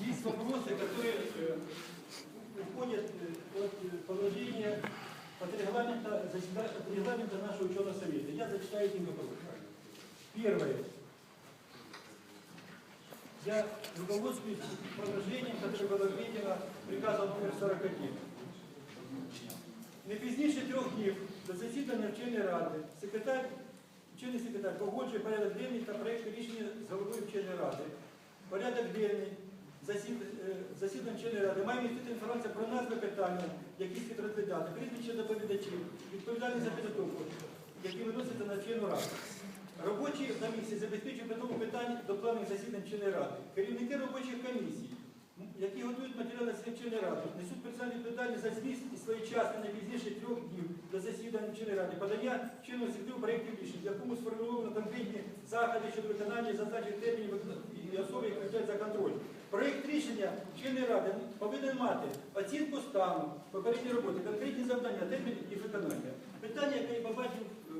есть вопросы, которые э, уходят э, от э, положения, от регламента, заседа- от регламента нашего ученого совета. Я зачитаю эти вопросы. Первое. Я руководствуюсь положением, которое было введено приказом номер 41. Не пізніше трьох днів до засідання вченої ради секретар, вчений секретар погоджує порядок денний та проєкт рішення з головою вченої ради. Порядок денний е, засідання вченої ради має містити інформацію про назви питання, які слід розглядати, прізвище доповідачів, відповідальність за підготовку, які виносяться на вчену раду. Робочі комісії забезпечують підготовку питань до планових засідань вченої ради. Керівники робочих комісій, які готують матеріали вченої ради, несуть персональну відповідальність за зміст і своєчасне не пізніше трьох днів до засідання вченої ради, подання чинного секретарю проєктів рішень, в якому сформульовано конкретні заходи щодо виконання зазначених термінів і особи, які за контроль. Проєкт рішення вченої ради повинен мати оцінку стану, попередньої роботи, конкретні завдання, терміни і виконання. Питання, яке я побачив е,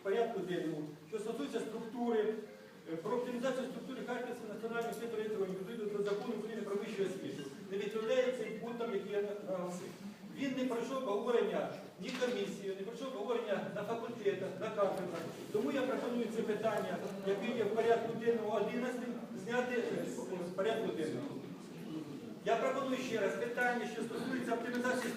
в порядку денному, що стосується структури, е, про оптимізацію структури Харківського національного сектору електроніки, відповідно до закону України про вищу освіту, не відповідає цим пунктам, які я наголосив. Він не пройшов обговорення ні комісії, не пройшов обговорення на факультетах, на кафедрах. Тому я пропоную це питання, яке є в порядку денному 11, зняти е, порядку денного. Я пропоную ще раз питання, що стосується оптимізації